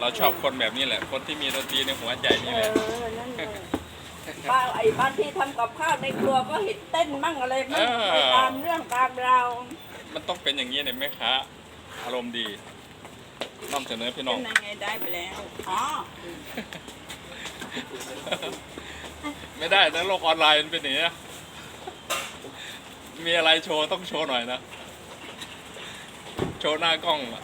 เราชอบคนแบบนี้แหละ คนที่มีดนตรีในหัวใจเอนี่แหละ อ นั่นเลยป้าไอ้บ้านที่ทำกับข้าวในครัวก็เห็นเต้นมั่งอะไรมั่งไปตามเรื่องตามราวมันต้องเป็นอย่างนี้เนี่ยแม่ค้าอารมณ์ดีนำเสนอพี่น้เป็องนยังไงได้ไปแล้ว อ๋อ ไม่ได้นะโลกออนไลน์มันเป็นอย่างนี้นะมีอะไรโชว์ต้องโชว์หน่อยนะ โชว์หน้ากล้องอะ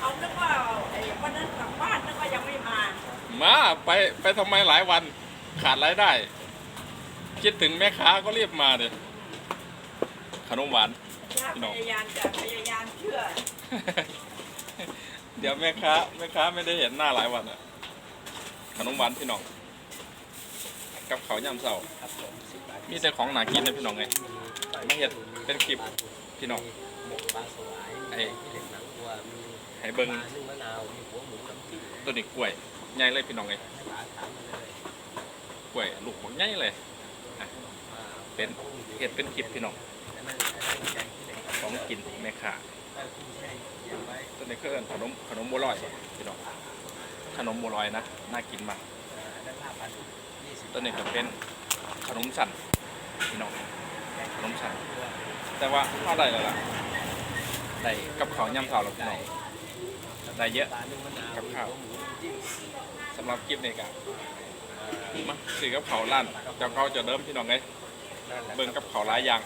เอานึกว่าไอ้วันนั้นกลับบ้านนึกว่ายังไม่มา มาไปไปทำไมหลายวันขาดรายได้ คิดถึงแม่ค้าก็รีบมาเลยขนมหวาน พี่น้อง พยายามจะพยายามเชื่อเดี๋ยวแม่ค้าแม่ค้าไม่ได้เห็นหน้าหลายวันอะขนมหวานพี่น้อง กับเขาวยำเสามีแต่ของหนากินนะพี่น้องไงมาเห็ดเป็นคลิปพี่น้องหมกปลาสวายไอ้มีเห็ดหนังวัวมีให้เบิ้งปลานึ่งมะนาวมีหัวหมูน้ำจิ้มตัวนี้กล้วย ใหญ่เลยพี่น้องไงให้ปลาถามมาเลยกล้วยลูกของใหญ่เลยอ่าเป็นเห็ดเป็นคลิปพี่น้องของกินแม่ค้าได้กุ้งแช่เย็นไว้ตัวนี้คือขนมขนมบัวลอยพี่น้องขนมบัวลอยนะน่ากินมากอ่าอันนั้นห้าพันยี่สิบตัวนี้ก็เป็นขนมสั่นพี่น้องขนมสั่นแต่ว่าเข้าได้แล้วล่ะได้กับข้าวย่ำข้าวแล้วพี่น้อง ได้เยอะปลานึ่งมะนาวกับมีข้าวหัวหมูน้ำจิ้มสำหรับคลิปนี้ก็อ่ามาซื้อกับข้าวร้านเจ้าเขาจะเดิมพี่น้องไงนั่นแหละเบิ่งกับข้าวหลายอย่าง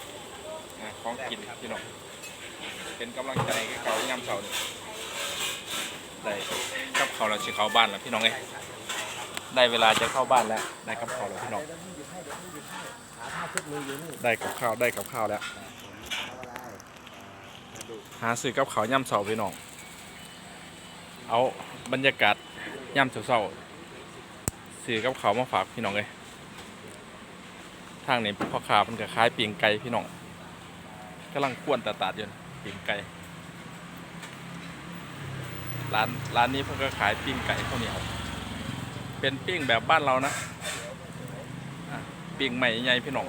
อ่าของกินพี่น้องเป็นกำลังใจให้เขาย่ำข้าวนี่ได้กับข้าวแล้วสิเข้าบ้านแล้วพี่น้องไงได้เวลาจะเข้าบ้านแล้วได้กับข้าวแล้วพี่น้องเดี๋ยวมึงหยิบให้เดี๋ยวมึงหยิบให้หาผ้าชุดมืออยู่นี่ได้กับข้าวได้กับข้าวแล้วเอาอะไรอ่าดูหาซื้อกับข้าวย่ำเสาพี่น้อง เอาบรรยากาศย่ำเสาๆซื้อกับเขามาฝากพี่น้องเลยทางนี้พ่อค้ามันก็ขายปีงไก่พี่น้องกำลังควนตาตาดอยู่นะปีงไก่ร้านร้านนี้เพิ่นก็ขายปิ้งไก่ข้าวเหนียวเป็นปิ้งแบบบ้านเรานะปิ้งใหม่ใหญ่พี่น้อง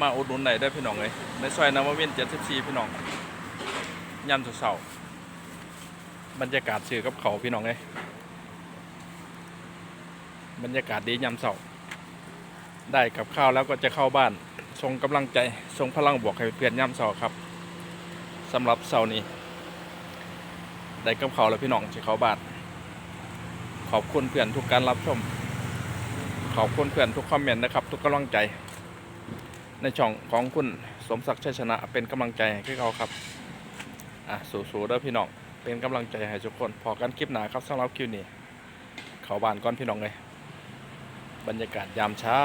มาอุดหนุนได้ได้พี่น้องเลยในซอยนวมินทร์74พี่น้องย่ำเสาๆ บรรยากาศสื่อกับเขาพี่น้องเลยบรรยากาศดีย่ำเสาได้กับข้าวแล้วก็จะเข้าบ้านส่งกำลังใจส่งพลังบวกให้เพื่อนย่ำเสาครับสำหรับเสาร์นี้ ได้กับข้าวแล้วพี่น้องจะเข้าบ้านขอบคุณเพื่อนทุกการรับชม ขอบคุณเพื่อนทุกคอมเมนต์นะครับ ทุกกำลังใจ ในช่องของคุณสมศักดิ์ชัยชนะเป็นกำลังใจให้เขาครับ อะสู้ๆเด้อพี่น้อง เป็นกำลังใจให้ทุกคนพอกันคลิปหนาครับสำหรับคลิปนี้เขาบานก้อนพี่น้องเลยบรรยากาศยามเช้า